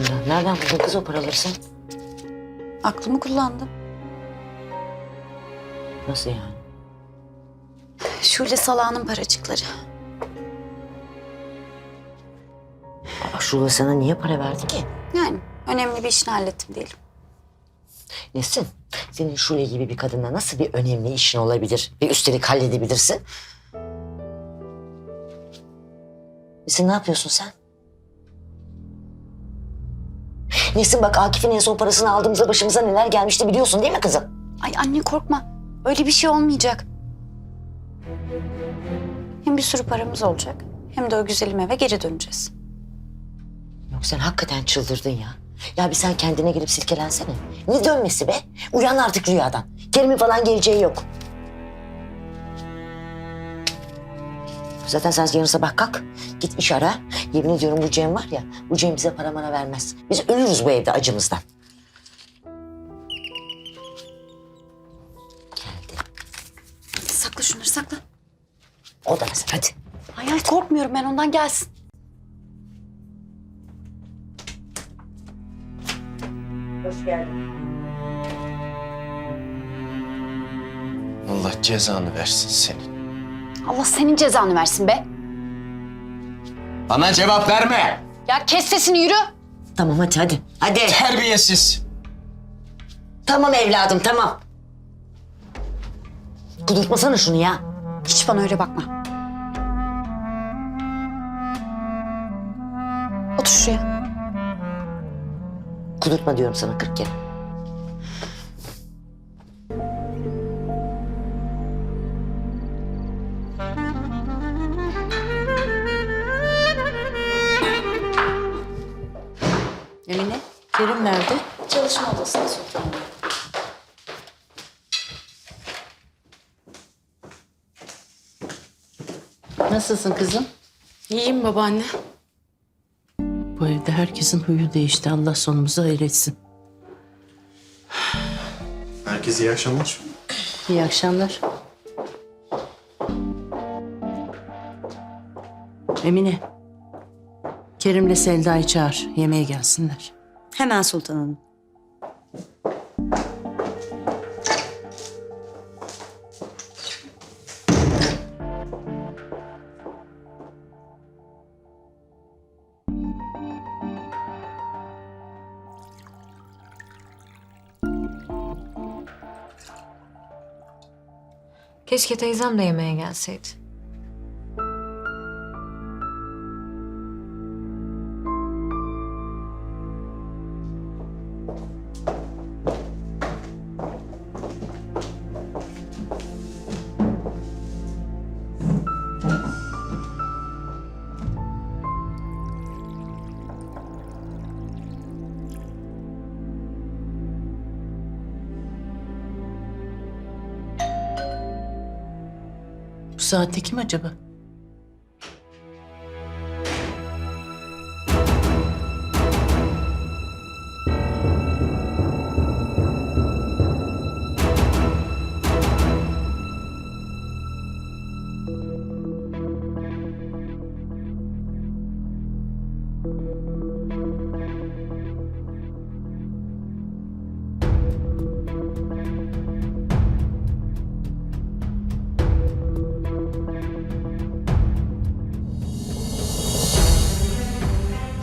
bismillah. Nereden buldun kız o paraları sen? Aklımı kullandım. Nasıl yani? Şule salağının paracıkları. Aa, Şule sana niye para verdi ki? Yani önemli bir işini hallettim diyelim. Nesin? Senin Şule gibi bir kadınla nasıl bir önemli işin olabilir ve üstelik halledebilirsin? Nesin ne yapıyorsun sen? Nesin bak Akif'in en son parasını aldığımızda başımıza neler gelmişti biliyorsun değil mi kızım? Ay anne korkma. Öyle bir şey olmayacak. Hem bir sürü paramız olacak. Hem de o güzelim eve geri döneceğiz. Yok sen hakikaten çıldırdın ya. Ya bir sen kendine girip silkelensene. Ne dönmesi be? Uyan artık rüyadan. Kerim'in falan geleceği yok. Zaten sen yarın sabah kalk. Git iş ara. Yemin ediyorum bu Cem var ya. Bu Cem bize para mara vermez. Biz ölürüz bu evde acımızdan. Geldi. Sakla şunları sakla. O da mesela hadi. Ay ay korkmuyorum ben ondan gelsin. Hoş geldin. Allah cezanı versin senin. Allah senin cezanı versin be. Bana cevap verme. Ya kes sesini yürü. Tamam hadi hadi. Hadi. Terbiyesiz. Tamam evladım tamam. Kudurtmasana şunu ya. Hiç bana öyle bakma. Otur şuraya. Kudurtma diyorum sana kırk kere. Emine, Kerim nerede? Çalışma odasında sultanım. Nasılsın kızım? İyiyim babaanne. Bu evde herkesin huyu değişti. Allah sonumuzu hayretsin. Herkese iyi akşamlar. İyi akşamlar. Emine, Kerim'le Selda'yı çağır. Yemeğe gelsinler. Hemen Sultan Hanım. Keşke teyzem de yemeğe gelseydi. Saatte kim acaba?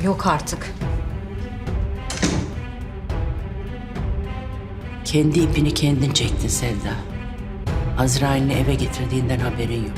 Yok artık. Kendi ipini kendin çektin Selda. Azrail'ini eve getirdiğinden haberin yok.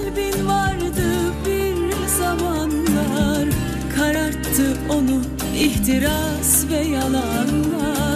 Kararttı onu ihtiras ve yalanlar